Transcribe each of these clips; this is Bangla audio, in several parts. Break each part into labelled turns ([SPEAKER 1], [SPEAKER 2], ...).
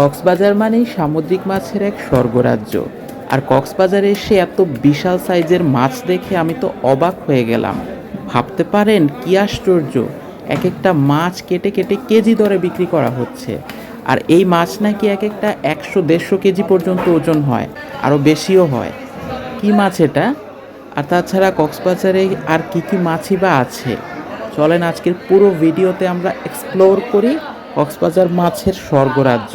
[SPEAKER 1] কক্সবাজার মানেই সামুদ্রিক মাছের এক স্বর্গরাজ্য। আর কক্সবাজারে এসে এত বিশাল সাইজের মাছ দেখে আমি তো অবাক হয়ে গেলাম। ভাবতে পারেন কি আশ্চর্য এক একটা মাছ কেটে কেটে কেজি দরে বিক্রি করা হচ্ছে। আর এই মাছ নাকি এক একটা একশো দেড়শো কেজি পর্যন্ত ওজন হয়, আরও বেশিও হয়। কি মাছ এটা? আর তাছাড়া কক্সবাজারে আর কি কি মাছই বা আছে? চলেন আজকের পুরো ভিডিওতে আমরা এক্সপ্লোর করি কক্সবাজার মাছের স্বর্গরাজ্য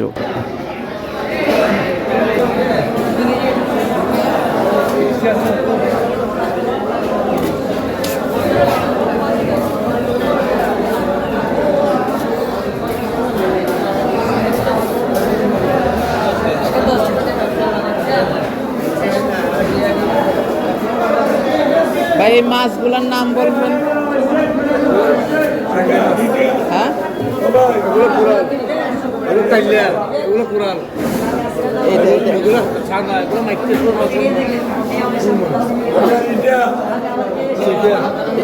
[SPEAKER 1] ভাই এই মাছগুলোর নাম বলবেন? হ্যাঁ?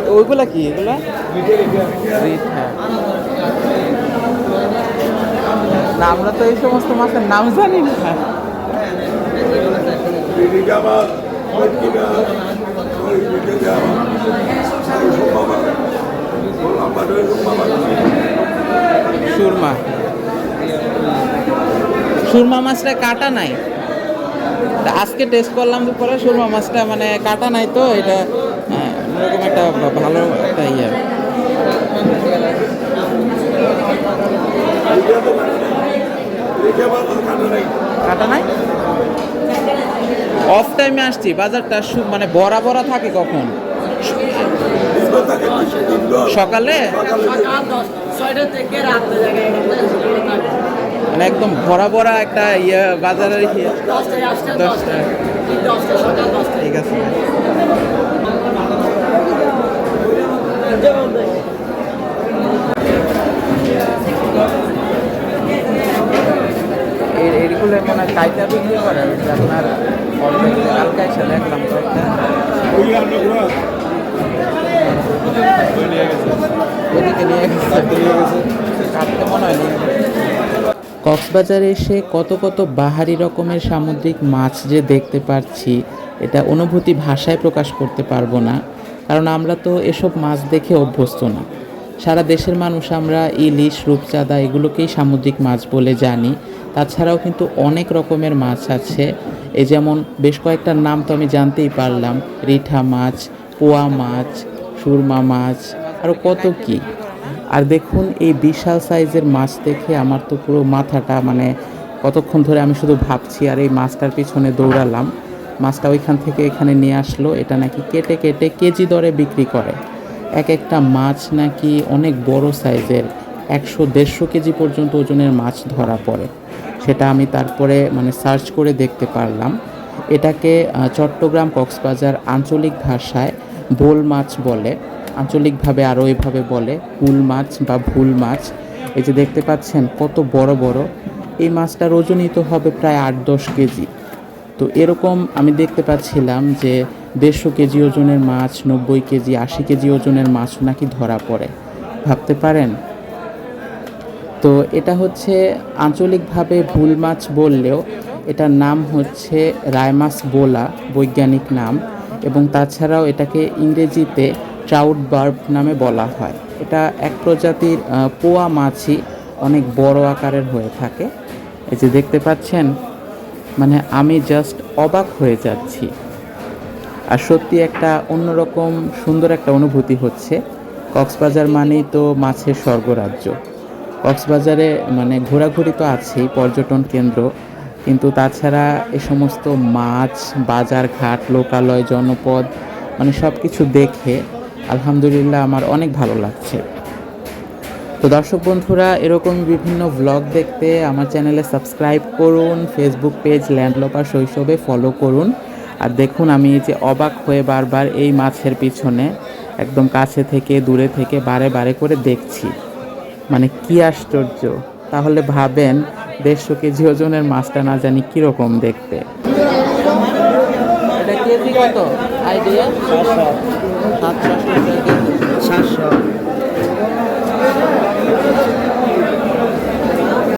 [SPEAKER 1] ওইগুলা কি। না, আমরা তো এই সমস্ত মাছের নাম জানি না। সুরমা। সুরমা মাছটা কাটা নাই। আজকে টেস্ট করলাম দুপুরে সুরমা মাছটা মানে কাটা নাই তো এটা এরকম একটা ভালো একটা ইয়ে। কাটা নাই? অফ টাইমে আসছি, বাজারটা মানে বড়া বড়া থাকে কখন? সকালে? মানে একদম ভরা ভরা একটা ইয়ে বাজারের ইয়ে। ঠিক আছে। এগুলো মনে কাইটা বিক্রি করে? আপনার কক্সবাজারে এসে কত কত বাহারি রকমের সামুদ্রিক মাছ যে দেখতে পাচ্ছি এটা অনুভূতি ভাষায় প্রকাশ করতে পারব না, কারণ আমরা তো এসব মাছ দেখে অভ্যস্ত না। সারা দেশের মানুষ আমরা ইলিশ, রূপচাঁদা এগুলোকেই সামুদ্রিক মাছ বলে জানি। তাছাড়াও কিন্তু অনেক রকমের মাছ আছে। এই যেমন বেশ কয়েকটার নাম তো আমি জানতেই পারলাম। রিঠা মাছ, পোয়া মাছ, সুরমা মাছ আরও কত কী। আর দেখুন, এই বিশাল সাইজের মাছ দেখে আমার তো পুরো মাথাটা মানে কতক্ষণ ধরে আমি শুধু ভাবছি, আর, এই মাছটার পিছনে দৌড়ালাম। মাছটা ওইখান থেকে এখানে নিয়ে আসলো। এটা নাকি কেটে কেটে কেজি দরে বিক্রি করে। এক একটা মাছ নাকি অনেক বড় সাইজের। একশো দেড়শো কেজি পর্যন্ত ওজনের মাছ ধরা পড়ে। সেটা আমি তারপরে মানে সার্চ করে দেখতে পারলাম। এটাকে চট্টগ্রাম কক্সবাজার আঞ্চলিক ভাষায় বোল মাছ বলে। আঞ্চলিকভাবে আরও এভাবে বলে হুল মাছ বা ভুল মাছ। এই যে দেখতে পাচ্ছেন, কত বড় বড়। এই মাছটার ওজনই তো হবে প্রায় আট দশ কেজি। তো এরকম আমি দেখতে পাচ্ছিলাম যে দেড়শো কেজি ওজনের মাছ, নব্বই কেজি, আশি কেজি ওজনের মাছ নাকি ধরা পড়ে। ভাবতে পারেন? তো এটা হচ্ছে আঞ্চলিকভাবে ভুল মাছ বললেও এটার নাম হচ্ছে রায়মাস বোলা, বৈজ্ঞানিক নাম, এবং তাছাড়াও এটাকে ইংরেজিতে ট্রাউট বার্ব নামে বলা হয়। এটা এক প্রজাতির পোয়া মাছই অনেক বড় আকারের হয়ে থাকে। এই যে দেখতে পাচ্ছেন মানে আমি জাস্ট অবাক হয়ে যাচ্ছি। আর সত্যি একটা অন্যরকম সুন্দর একটা অনুভূতি হচ্ছে। কক্সবাজার মানেই তো মাছের স্বর্গরাজ্য। কক্সবাজারে মানে ঘোরাঘুরি তো আছেই, পর্যটন কেন্দ্র। কিন্তু তাছাড়া এ সমস্ত মাছ বাজার ঘাট লোকালয়, জনপদ মানে সব কিছু দেখে আলহামদুলিল্লাহ আমার অনেক ভালো লাগছে। তো দর্শক বন্ধুরা, এরকম বিভিন্ন ভ্লগ দেখতে আমার চ্যানেলে সাবস্ক্রাইব করুন ফেসবুক পেজ ল্যান্ডলপার শৈশবে ফলো করুন। আর দেখুন আমি যে অবাক হয়ে বারবার এই মাছের পিছনে একদম কাছে থেকে, দূরে থেকে বারে বারে করে দেখছি। মানে কি আশ্চর্য? তাহলে ভাবেন দেড়শো কেজি ওজনের মাছটা না জানি কীরকম দেখতে। এটা কেজি কত? আইডিয়া সাতশো।
[SPEAKER 2] সাতশো।